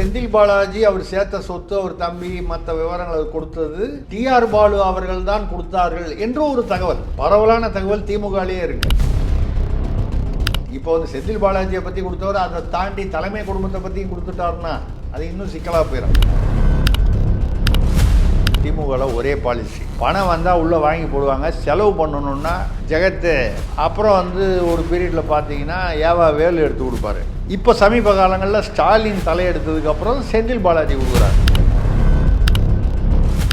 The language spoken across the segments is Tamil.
செந்தில் பாலாஜி அவர் சேர்த்த சொத்து அவர் தம்பி மற்ற விவரங்களை கொடுத்தது டிஆர் பாலு அவர்கள் தான் கொடுத்தார்கள் என்று ஒரு தகவல். பரவலான தகவல் திமுகலேயே இருக்கு. இப்போ வந்து செந்தில் பாலாஜியை பற்றி கொடுத்தவர் அதை தாண்டி தலைமை குடும்பத்தை பற்றி கொடுத்துட்டாருன்னா அது இன்னும் சிக்கலாக போயிடும் திமுகவில் ஒரே பாலிசி பணம் வந்தால் உள்ளே வாங்கி போடுவாங்க. செலவு பண்ணணுன்னா ஜெகத்து. அப்புறம் வந்து ஒரு பீரியடில் பார்த்தீங்கன்னா ஏவா வேலு எடுத்து கொடுப்பாரு. இப்போ சமீப காலங்களில் ஸ்டாலின் தலையெடுத்ததுக்கப்புறம் செந்தில் பாலாஜி கொடுக்குறாரு.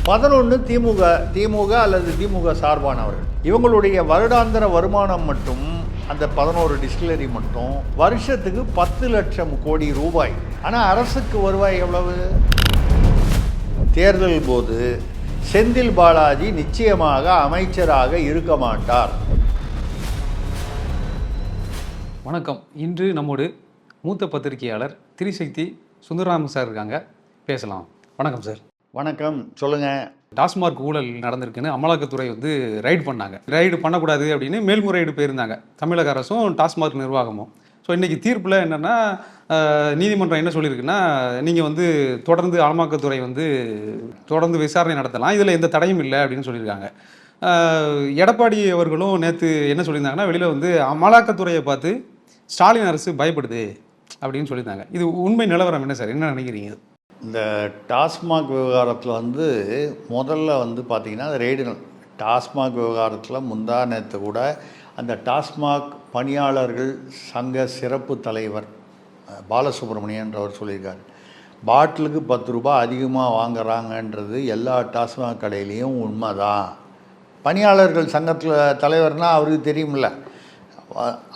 பதினொன்று திமுக திமுக அல்லது திமுக சார்பானவர்கள். இவங்களுடைய வருடாந்திர வருமானம் மட்டும் அந்த பதினோரு டிஸ்டிலரி மட்டும் வருஷத்துக்கு பத்து லட்சம் கோடி ரூபாய். ஆனால் அரசுக்கு வருவாய் எவ்வளவு? தேர்தல் போது செந்தில் பாலாஜி நிச்சயமாக அமைச்சராக இருக்க மாட்டார். வணக்கம். இன்று நம்மோடு மூத்த பத்திரிகையாளர் திரிசக்தி சுந்தரராமன் சார் இருக்காங்க. பேசலாம். வணக்கம் சார். வணக்கம். சொல்லுங்க. டாஸ்மார்க் ஊழல் நடந்திருக்குன்னு அமலாக்கத்துறை வந்து ரைடு பண்ணாங்க. ரைடு பண்ணக்கூடாது அப்படின்னு மேல்முறையீடு போயிருந்தாங்க. தமிழக அரசும் டாஸ்மார்க் நிர்வாகமும். ஸோ இன்றைக்கி தீர்ப்பில் என்னென்னா நீதிமன்றம் என்ன சொல்லியிருக்குன்னா நீங்கள் வந்து தொடர்ந்து அமலாக்கத்துறை வந்து தொடர்ந்து விசாரணை நடத்தலாம். இதில் எந்த தடையும் இல்லை அப்படின்னு சொல்லியிருக்காங்க. எடப்பாடி அவர்களும் நேற்று என்ன சொல்லியிருந்தாங்கன்னா வெளியில் வந்து அமலாக்கத்துறையை பார்த்து ஸ்டாலின் அரசு பயப்படுது அப்படின்னு சொல்லியிருந்தாங்க. இது உண்மை நிலவரம் என்ன சார்? என்ன நினைக்கிறீங்க? இந்த டாஸ்மாக் விவகாரத்தில் வந்து முதல்ல வந்து பார்த்திங்கன்னா ரெய்டு டாஸ்மாக் விவகாரத்தில் முந்தா நேற்று கூட அந்த டாஸ்மாக் பணியாளர்கள் சங்க சிறப்பு தலைவர் பாலசுப்ரமணியன்றவர் சொல்லியிருக்கார். பாட்டிலுக்கு பத்து ரூபாய் அதிகமாக வாங்குறாங்கன்றது எல்லா டாஸ்மாக் கடையிலையும் உண்மைதான். பணியாளர்கள் சங்கத்தில் தலைவர்னால் அவருக்கு தெரியும்ல.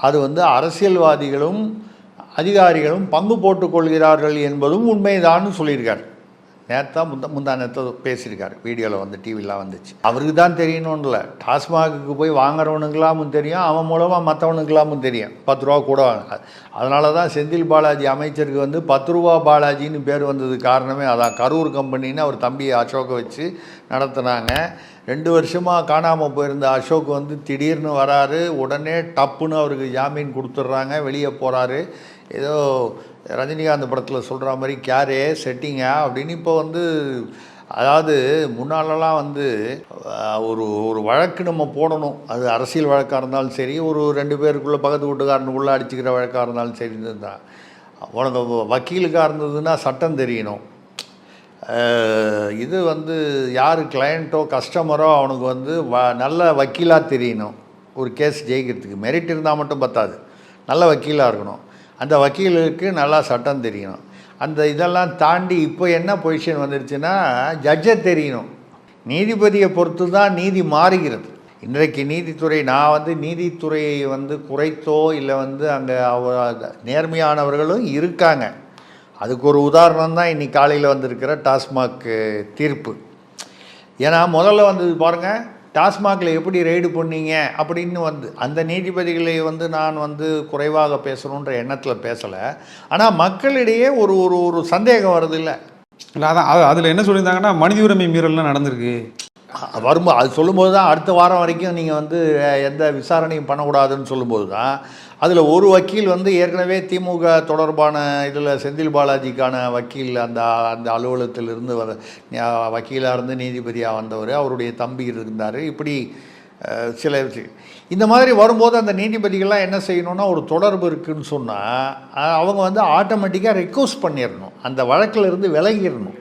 அது வந்து அரசியல்வாதிகளும் அதிகாரிகளும் பங்கு போட்டுக்கொள்கிறார்கள் என்பதும் உண்மைதான்னு சொல்லியிருக்கார். நேத்தா முந்தா முந்தா நேரத்தில் பேசியிருக்காரு. வீடியோவில் வந்து டிவிலாம் வந்துச்சு. அவருக்கு தான் தெரியணும்னு இல்லை டாஸ்மாகுக்கு போய் வாங்குறவனுங்களாமும் தெரியும் அவன் மூலமாக மற்றவனுங்களாமும் தெரியும். பத்து ரூபா கூட வாங்க. அதனால தான் செந்தில் பாலாஜி அமைச்சருக்கு வந்து பத்து ரூபா பாலாஜின்னு பேர் வந்தது காரணமே அதான். கரூர் கம்பெனின்னு அவர் தம்பி அசோக்கை வச்சு நடத்துனாங்க. ரெண்டு வருஷமாக காணாமல் போயிருந்த அசோக் வந்து திடீர்னு வராரு. உடனே டப்புன்னு அவருக்கு ஜாமீன் கொடுத்துட்றாங்க. வெளியே போகிறாரு ஏதோ ரஜினிகாந்த் படத்தில் சொல்கிற மாதிரி கேரே செட்டிங்க அப்படின்னு இப்போ வந்து அதாவது முன்னாலெல்லாம் வந்து ஒரு ஒரு வழக்கு நம்ம போடணும். அது அரசியல் வழக்காக இருந்தாலும் சரி ஒரு ரெண்டு பேருக்குள்ளே பக்கத்து வீட்டுக்காரனுக்குள்ளே அடிச்சுக்கிற வழக்காக இருந்தாலும் சரி தான் உனக்கு வக்கீலுக்காக இருந்ததுன்னா சட்டம் தெரியணும். இது வந்து யார் கிளையண்ட்டோ கஸ்டமரோ அவனுக்கு வந்து வ நல்ல வக்கீலாக தெரியணும். ஒரு கேஸ் ஜெயிக்கிறதுக்கு. மெரிட் இருந்தால் மட்டும் பத்தாது. நல்ல வக்கீலாக இருக்கணும். அந்த வக்கீலுக்கு நல்லா சட்டம் தெரியணும். அந்த இதெல்லாம் தாண்டி இப்போ என்ன பொசிஷன் வந்துருச்சுன்னா ஜட்ஜை தெரியணும். நீதிபதியை பொறுத்து தான் நீதி மாறுகிறது. இன்றைக்கு நீதித்துறை நான் வந்து நீதித்துறையை வந்து குறைத்தோ இல்லை வந்து அங்கே அவ நேர்மையானவர்களும் இருக்காங்க. அதுக்கு ஒரு உதாரணம் தான் இன்றைக்கி காலையில் வந்திருக்கிற டாஸ்மாக் தீர்ப்பு. ஏன்னா முதல்ல வந்தது பாருங்கள் டாஸ்மாகில் எப்படி ரெய்டு பண்ணீங்க? அப்படின்னு வந்து அந்த நீதிபதிகளை வந்து நான் வந்து குறைவாக பேசணுன்ற எண்ணத்தில் பேசலை. ஆனால் மக்களிடையே ஒரு ஒரு ஒரு சந்தேகம் வருது இல்லை அதான் அது அதில் என்ன சொல்லியிருந்தாங்கன்னா மனித உரிமை மீறல்லாம் நடந்திருக்கு. வரும்போது அது சொல்லும்போது தான் அடுத்த வாரம் வரைக்கும் நீங்கள் வந்து எந்த விசாரணையும் பண்ணக்கூடாதுன்னு சொல்லும்போது தான் அதில் ஒரு வக்கீல் வந்து ஏற்கனவே திமுக தொடர்பான இதில் செந்தில் பாலாஜிக்கான வக்கீல் அந்த அந்த அலுவலகத்திலிருந்து வர வக்கீலாக இருந்து நீதிபதியாக வந்தவர். அவருடைய தம்பி இருந்தார். இப்படி சில இந்த மாதிரி வரும்போது அந்த நீதிபதிகள்லாம் என்ன செய்யணும்னா ஒரு தொடர்பு இருக்குன்னு சொன்னால் அவங்க வந்து ஆட்டோமேட்டிக்காக ரெக்வஸ்ட் பண்ணிடணும் அந்த வழக்கில் இருந்து விலகிடணும்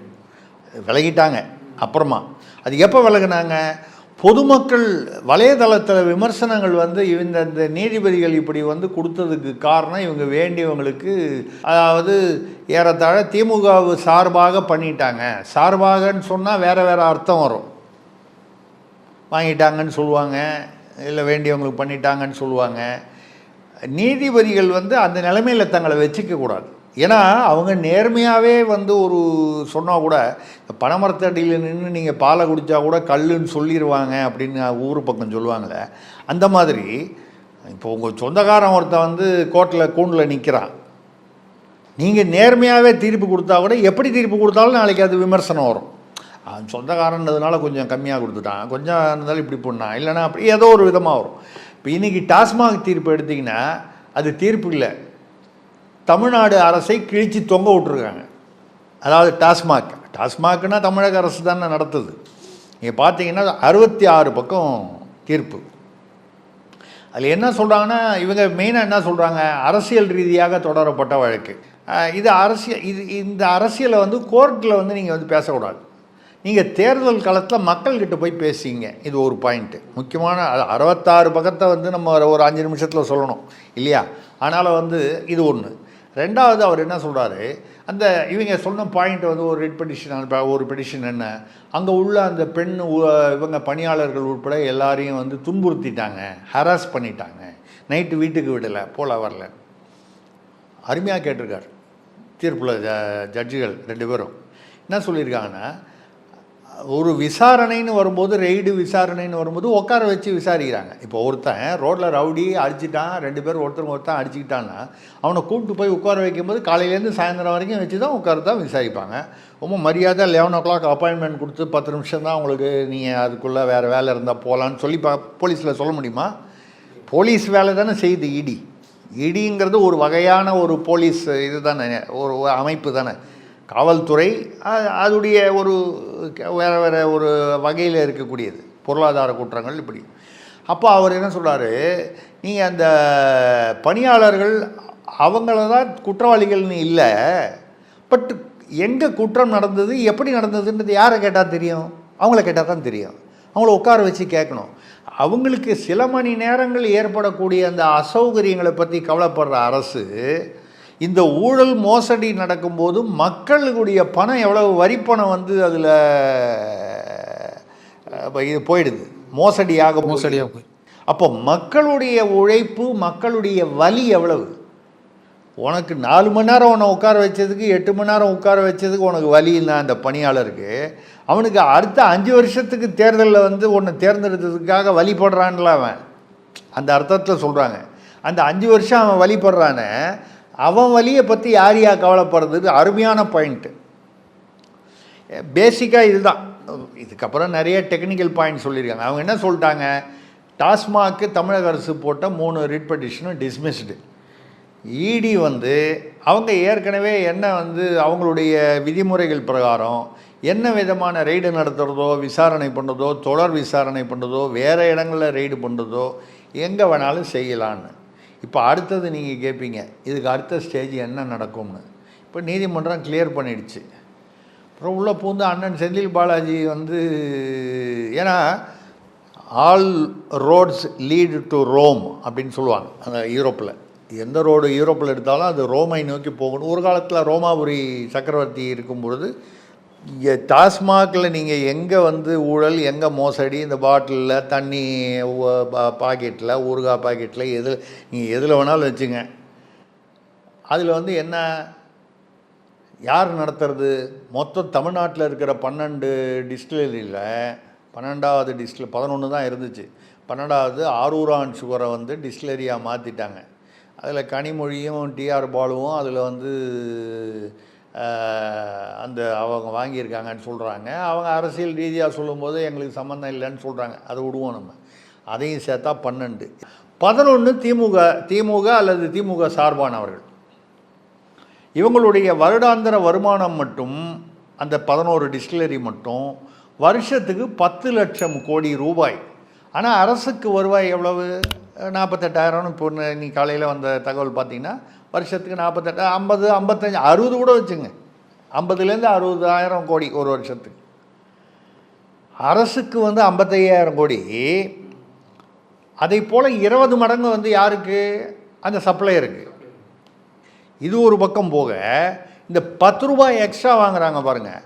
விலகிட்டாங்க. அப்புறமா அது எப்போ விலகினாங்க? பொதுமக்கள் வலைதளத்தில் விமர்சனங்கள் வந்து இந்த இந்த நீதிபதிகள் இப்படி வந்து கொடுத்ததுக்கு காரணம் இவங்க வேண்டியவங்களுக்கு அதாவது ஏறத்தாழ திமுக சார்பாக பண்ணிட்டாங்க. சார்பாகன்னு சொன்னால் வேறு வேறு அர்த்தம் வரும். வாங்கிட்டாங்கன்னு சொல்லுவாங்க இல்லை வேண்டியவங்களுக்கு பண்ணிட்டாங்கன்னு சொல்லுவாங்க. நீதிபதிகள் வந்து அந்த நிலைமையில் தங்களை வச்சுக்கக்கூடாது ஏன்னா அவங்க நேர்மையாகவே வந்து ஒரு சொன்னால் கூட பனைமரத்தடியில் நின்று நீங்கள் பாலை குடித்தா கூட கல்லுன்னு சொல்லிடுவாங்க அப்படின்னு ஊர் பக்கம் சொல்லுவாங்களே அந்த மாதிரி இப்போ உங்கள் சொந்தக்காரன் ஒருத்தன் வந்து கோட்டில் கூண்டில் நிற்கிறான் நீங்கள் நேர்மையாகவே தீர்ப்பு கொடுத்தா கூட எப்படி தீர்ப்பு கொடுத்தாலும் நாளைக்கு அது விமர்சனம் வரும். அவன் சொந்தக்காரன்றதுனால கொஞ்சம் கம்மியாக கொடுத்துட்டான். கொஞ்சம் இருந்தாலும் இப்படி பண்ணான் இல்லைன்னா அப்படி ஏதோ ஒரு விதமாக வரும். இப்போ இன்றைக்கி டாஸ்மாக் தீர்ப்பு எடுத்திங்கன்னா அது தீர்ப்பு இல்லை. தமிழ்நாடு அரசை கிழிச்சு தொங்க விட்டுருக்காங்க. அதாவது டாஸ்மாக். டாஸ்மாக்னா தமிழக அரசு தானே நடத்துது. நீங்கள் பார்த்தீங்கன்னா அறுபத்தி ஆறு பக்கம் தீர்ப்பு. அதில் என்ன சொல்கிறாங்கன்னா இவங்க மெயினாக என்ன சொல்கிறாங்க அரசியல் ரீதியாக தொடரப்பட்ட வழக்கு. இது அரசியல் இது இந்த அரசியலை வந்து கோர்ட்டில் வந்து நீங்கள் வந்து பேசக்கூடாது. நீங்கள் தேர்தல் காலத்தில் மக்கள்கிட்ட போய் பேசிங்க. இது ஒரு பாயிண்ட்டு முக்கியமான அது அறுபத்தாறு பக்கத்தை வந்து நம்ம ஒரு- ஒரு அஞ்சு நிமிஷத்தில் சொல்லணும். இல்லையா? அதனால் வந்து இது ஒன்று ரெண்டாவது அவர் என்ன சொல்கிறாரு அந்த இவங்க சொன்ன பாயிண்ட் வந்து ஒரு ரெட் பெடிஷன் ஒரு பெடிஷன் என்ன? அங்கே உள்ள அந்த பெண் இவங்க பணியாளர்கள் உட்பட எல்லாரையும் வந்து துன்புறுத்திட்டாங்க ஹராஸ் பண்ணிட்டாங்க. நைட்டு வீட்டுக்கு விடலை போல வரல. அருமையாக கேட்டிருக்கார். தீர்ப்பில் ஜ ஜட்ஜுகள் ரெண்டு பேரும். என்ன சொல்லியிருக்காங்கன்னா ஒரு விசாரணைன்னு வரும்போது ரெய்டு விசாரணைன்னு வரும்போது உட்கார வச்சு விசாரிக்கிறாங்க. இப்போ ஒருத்தன் ரோட்டில் ரவுடி அடிச்சிட்டான் ரெண்டு பேர் ஒருத்தர் ஒருத்தன் அடிச்சுக்கிட்டான்னா அவனை கூப்பிட்டு போய் உட்கார வைக்கும்போது காலையிலேருந்து சாயந்தரம் வரைக்கும் வச்சு தான் உட்கார தான் விசாரிப்பாங்க. ரொம்ப மரியாதை லெவன் ஓ கிளாக் அப்பாயின்மெண்ட் கொடுத்து பத்து நிமிஷம் தான் உங்களுக்கு நீங்கள் அதுக்குள்ளே வேறு வேலை இருந்தால் போகலான்னு சொல்லி பா போலீஸில் சொல்ல முடியுமா? போலீஸ் வேலை தானே செய்யுது இடி. இடிங்கிறது ஒரு வகையான ஒரு போலீஸ் இது தானே ஒரு ஒரு அமைப்பு தானே. காவல்துறை அதுடைய ஒரு வேறு வேறு ஒரு வகையில் இருக்கக்கூடியது. பொருளாதார குற்றங்கள் இப்படி. அப்போ அவர் என்ன சொல்கிறாரு நீங்கள் அந்த பணியாளர்கள் அவங்கள தான் குற்றவாளிகள்னு இல்லை. பட் எங்கே குற்றம் நடந்தது எப்படி நடந்ததுன்றது யாரை கேட்டால் தெரியும்? அவங்கள கேட்டால் தான் தெரியும். அவங்கள உட்கார வச்சு கேட்கணும். அவங்களுக்கு சில மணி நேரங்கள் ஏற்படக்கூடிய அந்த அசௌகரியங்களை பற்றி கவலைப்படுற அரசு இந்த ஊழல் மோசடி நடக்கும்போது மக்களுடைய பணம் எவ்வளவு வரிப்பணம் வந்து அதில் இது போயிடுது. மோசடியாக மோசடியாக போய். அப்போ மக்களுடைய உழைப்பு மக்களுடைய வலி எவ்வளவு? உனக்கு நாலு மணி நேரம் உன்னை உட்கார வச்சதுக்கு எட்டு மணி நேரம் உட்கார வச்சதுக்கு உனக்கு வலின்னா அந்த பணியாளருக்கு. அவனுக்கு அடுத்த அஞ்சு வருஷத்துக்கு தேர்தலில் வந்து உன்னை தேர்ந்தெடுத்ததுக்காக வழிபடுறான்ல அவன். அந்த அர்த்தத்தில் சொல்கிறாங்க அந்த அஞ்சு வருஷம் அவன் வழிபடுறானே அவன் வழியை பற்றி யார் யார் கவலைப்படுறது அருமையான பாயிண்ட்டு பேசிக்காக இதுதான். இதுக்கப்புறம் நிறைய டெக்னிக்கல் பாயிண்ட் சொல்லியிருக்காங்க. அவங்க என்ன சொல்லிட்டாங்க? டாஸ்மாக்கு தமிழக அரசு போட்ட மூணு ரிட் பெட்டிஷனும் டிஸ்மிஸ்டு இடி வந்து அவங்க ஏற்கனவே என்ன வந்து அவங்களுடைய விதிமுறைகள் பிரகாரம் என்ன விதமான ரெய்டு நடத்துகிறதோ விசாரணை பண்ணுறதோ தொடர் விசாரணை பண்ணுறதோ வேறு இடங்களில் ரெய்டு பண்ணுறதோ எங்கே வேணாலும் செய்யலான்னு. இப்போ அடுத்தது நீங்கள் கேட்பீங்க இதுக்கு அடுத்த ஸ்டேஜ் என்ன நடக்கும்னு. இப்போ நீதிமன்றம் கிளியர் பண்ணிடுச்சு. அப்புறம் உள்ளே பூந்து அண்ணன் செந்தில் பாலாஜி வந்து ஏன்னா all roads lead to Rome அப்படின்னு சொல்லுவாங்க அந்த யூரோப்பில் எந்த ரோடு யூரோப்பில் எடுத்தாலும் அது ரோமை நோக்கி போகணும். ஒரு காலத்தில் ரோமாபுரி சக்கரவர்த்தி இருக்கும் பொழுது டாஸ்மாகில் நீங்கள் எங்கே வந்து ஊழல் எங்கே மோசடி இந்த பாட்டிலில் தண்ணி பாக்கெட்டில் ஊறுகாய் பாக்கெட்டில் எது நீங்கள் எதில் வேணாலும் வச்சுங்க. அதில் வந்து என்ன யார் நடத்துறது? மொத்தம் தமிழ்நாட்டில் இருக்கிற பன்னெண்டு டிஸ்டிலரியில் பன்னெண்டாவது டிஸ்டில் பதினொன்று தான் இருந்துச்சு. பன்னெண்டாவது ஆரூரான் சுகரை வந்து டிஸ்டிலரியாக மாற்றிட்டாங்க அதில் கனிமொழியும் டிஆர் பாலுவும் அதில் வந்து அந்த அவங்க வாங்கியிருக்காங்கன்னு சொல்கிறாங்க அவங்க அரசியல் ரீதியாக சொல்லும்போது எங்களுக்கு சம்மந்தம் இல்லைன்னு சொல்கிறாங்க அதை விடுவோம் நம்ம. அதையும் சேர்த்தா பன்னெண்டு. பதினொன்று திமுக திமுக அல்லது திமுக சார்பானவர்கள் இவங்களுடைய வருடாந்திர வருமானம் மட்டும் அந்த பதினோரு டிஸ்டிலரி மட்டும் வருஷத்துக்கு பத்து லட்சம் கோடி ரூபாய். ஆனால் அரசுக்கு வருவாய் எவ்வளவு? நாற்பத்தெட்டாயிரம்னு இப்போ இன்னைக்கு நீ காலையில் வந்த தகவல் பார்த்தீங்கன்னா வருஷத்துக்கு நாற்பத்தெட்டு ஐம்பது ஐம்பத்தஞ்சு அறுபது கூட வச்சுங்க. ஐம்பதுலேருந்து அறுபதாயிரம் கோடி ஒரு வருஷத்துக்கு. அரசுக்கு வந்து ஐம்பத்தையாயிரம் கோடி. அதை போல் இருபது மடங்கு வந்து யாருக்கு? அந்த சப்ளையருக்கு. இது ஒரு பக்கம் போக இந்த பத்து ரூபாய் எக்ஸ்ட்ரா வாங்குகிறாங்க பாருங்க.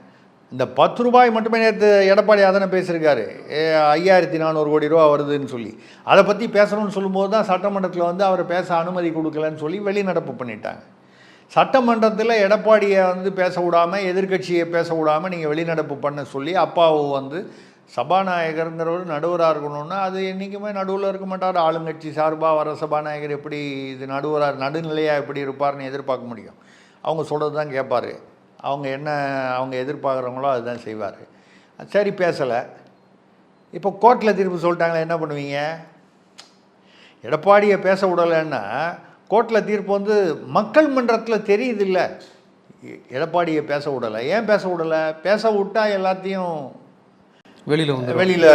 இந்த பத்து ரூபாய் மட்டுமே நேற்று எடப்பாடி அதனை பேசியிருக்காரு. ஏ, ஐயாயிரத்தி நானூறு கோடி ரூபா வருதுன்னு சொல்லி. அதை பற்றி பேசணும்னு சொல்லும்போது தான் சட்டமன்றத்தில் வந்து அவர் பேச அனுமதி கொடுக்கலன்னு சொல்லி வெளிநடப்பு பண்ணிட்டாங்க. சட்டமன்றத்தில் எடப்பாடியை வந்து பேச விடாமல் எதிர்க்கட்சியை பேச விடாமல் நீங்கள் வெளிநடப்பு பண்ண சொல்லி அப்பாவும் வந்து சபாநாயகருங்கிறவர் நடுவராக இருக்கணும்னா அது என்றைக்குமே நடுவில் இருக்க மாட்டார். ஆளுங்கட்சி சார்பாக வர சபாநாயகர் எப்படி இது நடுவராக நடுநிலையாக எப்படி இருப்பார்னு எதிர்பார்க்க முடியும். அவங்க சொல்கிறது தான் கேட்பார் அவங்க என்ன அவங்க எதிர்பார்க்குறவங்களோ அதுதான் செய்வார். சரி பேசலை. இப்போ கோர்ட்டில் தீர்ப்பு சொல்லிட்டாங்களே என்ன பண்ணுவீங்க? எடப்பாடியை பேச விடலைன்னா கோர்ட்டில் தீர்ப்பு வந்து மக்கள் மன்றத்தில் தெரியுது இல்லை. எடப்பாடியை பேச விடலை. ஏன் பேச விடலை? பேச விட்டால் எல்லாத்தையும் வெளியில் வந்து வெளியில்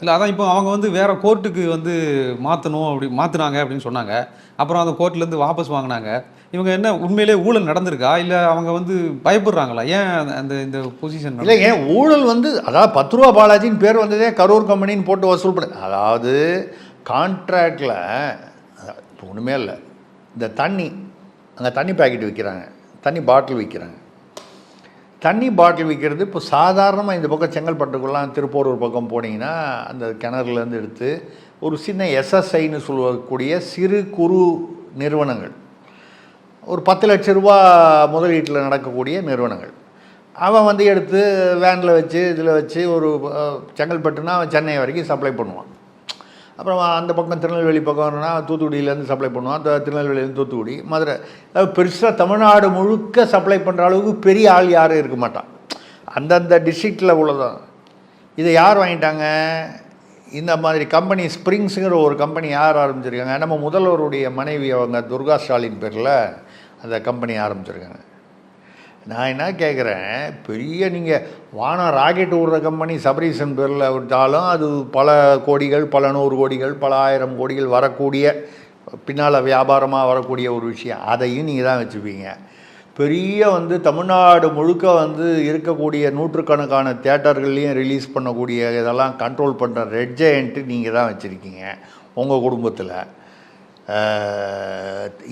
இல்லை அதான் இப்போ அவங்க வந்து வேற கோர்ட்டுக்கு வந்து மாற்றணும் அப்படி மாற்றினாங்க அப்படின்னு சொன்னாங்க. அப்புறம் அந்த கோர்ட்லேருந்து வாபஸ் வாங்கினாங்க. இவங்க என்ன உண்மையிலே ஊழல் நடந்திருக்கா? இல்லை அவங்க வந்து பயப்படுறாங்களா? ஏன் அந்த- அந்த இந்த பொசிஷன் இல்லை ஏன் ஊழல் வந்து அதாவது பத்து ரூபா பாலாஜின்னு பேர் வந்ததே கரூர் கம்பெனின்னு போட்டு வசூல் பண்ண அதாவது கான்ட்ராக்டில் ஒன்றுமே இல்லை. இந்த தண்ணி அங்கே தண்ணி பாக்கெட் விற்கிறாங்க தண்ணி பாட்டில் விற்கிறாங்க தண்ணி பாட்டில் விற்கிறது. இப்போ சாதாரணமாக இந்த பக்கம் செங்கல்பட்டுக்குலாம் திருப்போரூர் பக்கம் போனீங்கன்னா அந்த கிணறுலேருந்து எடுத்து ஒரு சின்ன எஸ்எஸ்ஐன்னு சொல்லக்கூடிய சிறு குறு நிறுவனங்கள். ஒரு பத்து லட்ச ரூபா முதலீட்டில் நடக்கக்கூடிய நிறுவனங்கள். அவன் வந்து எடுத்து வேனில் வச்சு இதில் வச்சு ஒரு செங்கல்பட்டுனா அவன் சென்னை வரைக்கும் சப்ளை பண்ணுவான். அப்புறம் அந்த பக்கம் திருநெல்வேலி பக்கம்னா தூத்துக்குடியிலேருந்து சப்ளை பண்ணுவோம். அந்த திருநெல்வேலியிலேருந்து தூத்துக்குடி மதுரை. அதாவது பெருசாக தமிழ்நாடு முழுக்க சப்ளை பண்ணுற அளவுக்கு பெரிய ஆள் யாரும் இருக்க மாட்டான். அந்தந்த டிஸ்ட்ரிக்டில் உள்ளதான் இதை யார் வாங்கிட்டாங்க? இந்த மாதிரி கம்பெனி ஸ்ப்ரிங்ஸுங்கிற ஒரு கம்பெனி யார் ஆரம்பிச்சிருக்காங்க? நம்ம முதல்வருடைய மனைவி அவங்க துர்கா ஸ்டாலின் பேரில் அந்த கம்பெனி ஆரம்பிச்சிருக்காங்க. நான் என்ன கேட்குறேன் பெரிய நீங்கள் வானம் ராக்கெட் விடுற கம்பெனி சபரீசன் பேரில் விட்டாலும் அது பல கோடிகள் பல நூறு கோடிகள் பல ஆயிரம் கோடிகள் வரக்கூடிய பின்னால் வியாபாரமாக வரக்கூடிய ஒரு விஷயம். அதையும் நீங்கள் தான் வச்சுப்பீங்க. பெரிய வந்து தமிழ்நாடு முழுக்க வந்து இருக்கக்கூடிய நூற்றுக்கணக்கான தேட்டர்கள்லையும் ரிலீஸ் பண்ணக்கூடிய இதெல்லாம் கண்ட்ரோல் பண்ணுற ரெட் ஜெயண்ட்டு நீங்கள் தான் வச்சுருக்கீங்க உங்கள் குடும்பத்தில்.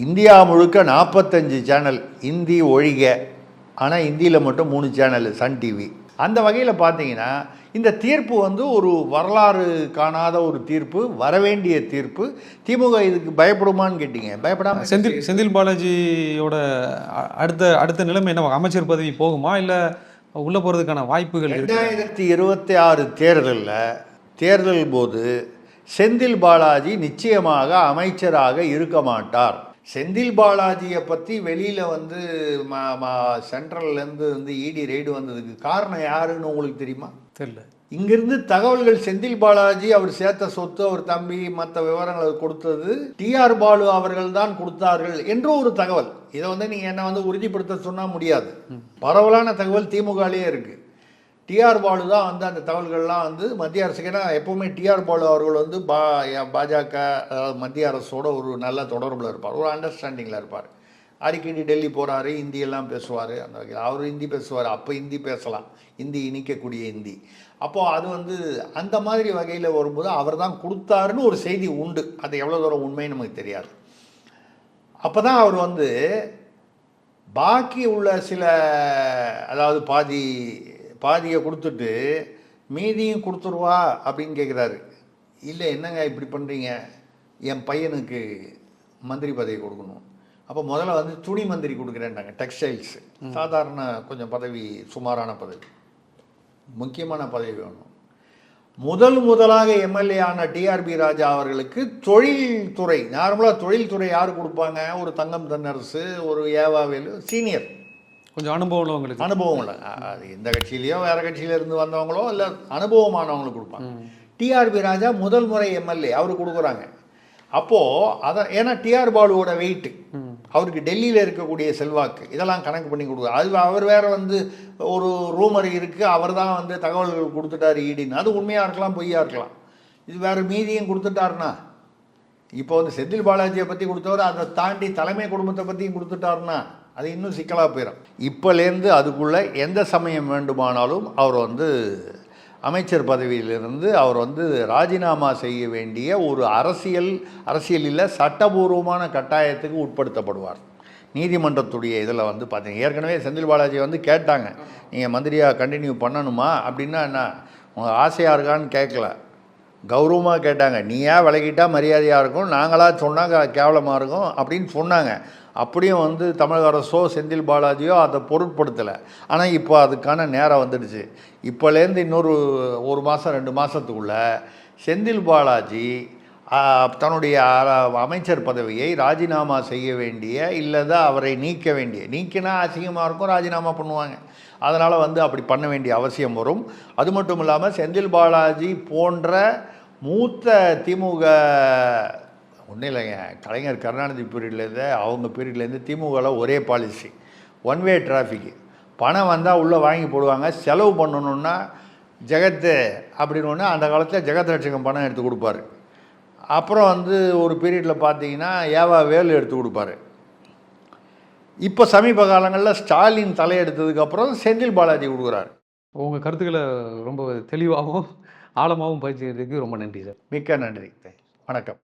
இந்தியா முழுக்க நாற்பத்தஞ்சு சேனல் இந்தி ஒழிக. ஆனால் இந்தியில் மட்டும் மூணு சேனல் சன் டிவி அந்த வகையில் பார்த்தீங்கன்னா இந்த தீர்ப்பு வந்து ஒரு வரலாறு காணாத ஒரு தீர்ப்பு வரவேண்டிய தீர்ப்பு. திமுக இதுக்கு பயப்படுமான்னு கேட்டீங்க. பயப்படாம செந்தில் செந்தில் பாலாஜியோட அடுத்த அடுத்த நிலைமை என்ன? அமைச்சர் பதவி போகுமா? இல்லை உள்ள போகிறதுக்கான வாய்ப்புகள் ரெண்டாயிரத்தி இருபத்தி ஆறு தேர்தலில் தேர்தல் போது செந்தில் பாலாஜி நிச்சயமாக அமைச்சராக இருக்க மாட்டார். செந்தில் பாலாஜியை பற்றி வெளியில் வந்து சென்ட்ரல்லேருந்து வந்து இடி ரெய்டு வந்ததுக்கு காரணம் யாருன்னு உங்களுக்கு தெரியுமா? தெரியல. இங்கிருந்து தகவல்கள் செந்தில் பாலாஜி அவர் சேர்த்த சொத்து அவர் தம்பி மற்ற விவரங்களை கொடுத்தது டிஆர் பாலு அவர்கள் தான் கொடுத்தார்கள் என்று ஒரு தகவல். இதை வந்து நீங்க என்ன வந்து உறுதிப்படுத்த சொன்னா முடியாது. பரவலான தகவல் திமுகலயே இருக்கு. டிஆர் பாலு தான் வந்து அந்த தகவல்கள்லாம் வந்து மத்திய அரசுக்கு. ஏன்னா எப்போவுமே டிஆர் பாலு அவர்கள் வந்து பா பாஜக அதாவது மத்திய அரசோட ஒரு நல்ல தொடர்பில் இருப்பார். ஒரு அண்டர்ஸ்டாண்டிங்கில் இருப்பார். அடிக்கடி டெல்லி போகிறாரு ஹிந்தியெல்லாம் பேசுவார் அந்த வகையில். அவர் ஹிந்தி பேசுவார் அப்போ ஹிந்தி பேசலாம். ஹிந்தி இனிக்கக்கூடிய ஹிந்தி அப்போது அது வந்து அந்த மாதிரி வகையில் வரும்போது அவர் தான் கொடுத்தாருன்னு ஒரு செய்தி உண்டு. அது எவ்வளோ தூரம் உண்மைன்னு நமக்கு தெரியாது. அப்போ தான் அவர் வந்து பாக்கி உள்ள சில அதாவது பாதி பாதியை கொடுத்துட்டு மீதியும் கொடுத்துருவா அப்படின்னு கேட்குறாரு இல்லை என்னங்க இப்படி பண்ணுறீங்க என் பையனுக்கு மந்திரி பதவி கொடுக்கணும். அப்போ முதல்ல வந்து துணி மந்திரி கொடுக்குறேன்டாங்க டெக்ஸ்டைல்ஸ் சாதாரண கொஞ்சம் பதவி சுமாரான பதவி. முக்கியமான பதவி வேணும். முதல் முதலாக எம்எல்ஏ ஆன டிஆர்பி ராஜா அவர்களுக்கு தொழில்துறை நார்மலாக தொழில்துறை யார் கொடுப்பாங்க? ஒரு தங்கம் தென்னரசு ஒரு ஏவாவேலு சீனியர் கொஞ்சம் அனுபவம் உள்ளவங்களுக்கு அனுபவம் இல்லை. அது எந்த கட்சியிலையோ வேற கட்சியில இருந்து வந்தவங்களோ இல்லை அனுபவமானவங்களுக்கு கொடுப்பாங்க. டிஆர்பி ராஜா முதல் முறை எம்எல்ஏ அவருக்கு கொடுக்குறாங்க. அப்போது அதை ஏன்னா டிஆர் பாலுவோட வெயிட்டு அவருக்கு டெல்லியில் இருக்கக்கூடிய செல்வாக்கு இதெல்லாம் கணக்கு பண்ணி கொடுக்குறாரு. அது அவர் வேற வந்து ஒரு ரூமர் இருக்குது அவர் தான் வந்து தகவல்கள் கொடுத்துட்டாரு ஈடின்னு அது உண்மையாக இருக்கலாம் பொய்யா இருக்கலாம். இது வேற மீதியும் கொடுத்துட்டாருன்னா இப்போ வந்து செந்தில் பாலாஜியை பற்றி கொடுத்தவர் அதை தாண்டி தலைமை குடும்பத்தை பற்றியும் கொடுத்துட்டாருன்னா அது இன்னும் சிக்கலாக போயிடும் இப்போலேருந்து அதுக்குள்ளே எந்த சமயம் வேண்டுமானாலும் அவர் வந்து அமைச்சர் பதவியிலிருந்து அவர் வந்து ராஜினாமா செய்ய வேண்டிய ஒரு அரசியல் அரசியலில் சட்டபூர்வமான கட்டாயத்துக்கு உட்படுத்தப்படுவார். நீதிமன்றத்துடைய இதில் வந்து பார்த்தீங்க ஏற்கனவே செந்தில் பாலாஜி வந்து கேட்டாங்க நீங்கள் மந்திரியாக கண்டினியூ பண்ணணுமா? அப்படின்னா என்ன உங்கள் ஆசையாக இருக்கான்னு கேட்கல கௌரவமாக கேட்டாங்க நீயா விலகிட்டா மரியாதையாக இருக்கும் நாங்களாக சொன்னாங்க கேவலமாக இருக்கும் அப்படின்னு சொன்னாங்க. அப்படியும் வந்து தமிழக அரசோ செந்தில் பாலாஜியோ அதை பொருட்படுத்தலை. ஆனால் இப்போ அதுக்கான நேரம் வந்துடுச்சு. இப்போலேருந்து இன்னொரு ஒரு மாதம் ரெண்டு மாதத்துக்குள்ளே செந்தில் பாலாஜி தன்னுடைய அமைச்சர் பதவியை ராஜினாமா செய்ய வேண்டிய இல்லைதான் அவரை நீக்க வேண்டிய நீக்கினா அசிங்கமாக இருக்கும் ராஜினாமா பண்ணுவாங்க. அதனால் வந்து அப்படி பண்ண வேண்டிய அவசியம் வரும். அது மட்டும் இல்லாமல் செந்தில் பாலாஜி போன்ற மூத்த திமுக ஒன்றும் இல்லைங்க கலைஞர் கருணாநிதி பீரியட்லேருந்து அவங்க பீரியட்லேருந்து திமுகவில் ஒரே பாலிசி ஒன் வே டிராஃபிக்கு பணம் வந்தால் உள்ளே வாங்கி போடுவாங்க. செலவு பண்ணணுன்னா ஜெகத்து அப்படின்னு ஒன்று அந்த காலத்தில் ஜெகத் ரட்சகம் பணம் எடுத்து கொடுப்பாரு. அப்புறம் வந்து ஒரு பீரியடில் பார்த்தீங்கன்னா ஏவா வேலு எடுத்து கொடுப்பாரு. இப்போ சமீப காலங்களில் ஸ்டாலின் தலையெடுத்ததுக்கப்புறம் செந்தில் பாலாஜி கொடுக்குறாரு. உங்கள் கருத்துக்களை ரொம்ப தெளிவாகவும் ஆழமாகவும் பயிற்சிக்கிறதுக்கு ரொம்ப நன்றி சார். மிக்க நன்றி. வணக்கம்.